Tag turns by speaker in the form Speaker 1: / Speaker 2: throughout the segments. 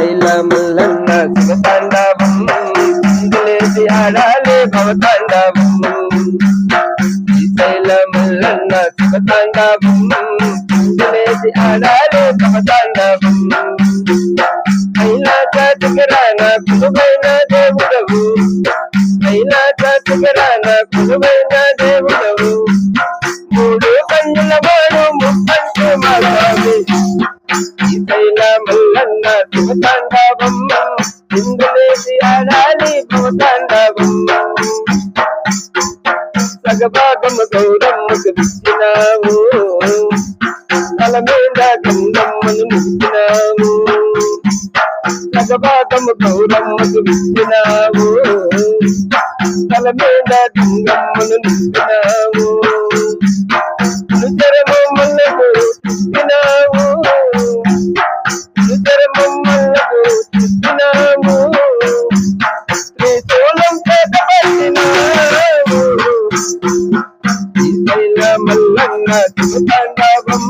Speaker 1: శ్రీశైల మల్లన్న శివతాండవం. చిందులేసి ఆడాలి భవతాండవం. శ్రీశైల మల్లన్న శివతాండవం. చిందులేసి ఆడాలి భవతాండవం. కైలాస శిఖరాన కులువైన దేవుడవు. కైలాస శిఖరాన కులువైన దేవుడవు. మాసామి మల్లన్న శివతాండవం చిందులేసి ఆడాలి భవతాండవం సగభాగము గౌరమ్మకు విచ్చినావు తల మీద గంగమ్మను నిలిచినావు సగభాగము గౌరమ్మకు తల మీద గంగమ్మను తాండవం శివతాండవం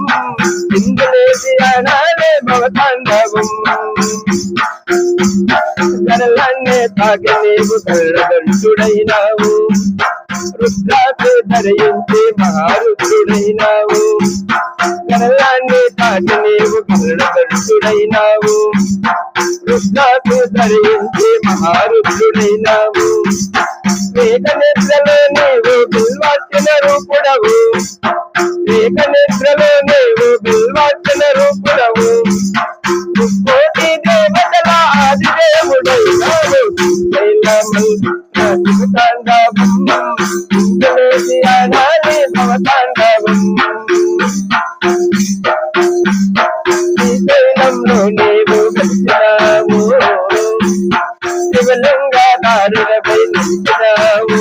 Speaker 1: అనాలే ఆడాలే భవతాండవం. గరలన్నే తాగి నీవు కళ్ళగంటుడైనావు రుద్రాకు ధరించి మహారుద్రుడైనావు. గరలాన్ని తాకి నీవు కళ్ళగంటుడైనావు రుద్రాకు ధరించి మహారుద్రుడైనావు. వేద నిద్రలో నీవు బిల్వాసిన రూపుడవు. వేద నిద్రలో నీవు బిల్వార్చన రూపుడవు కోటి దేవతల ఆది దేవుడైనావు శివతాండవం ఇందులేసి నీవు కలిసినావు. శివలింగా దారులపై నిలిచినావు.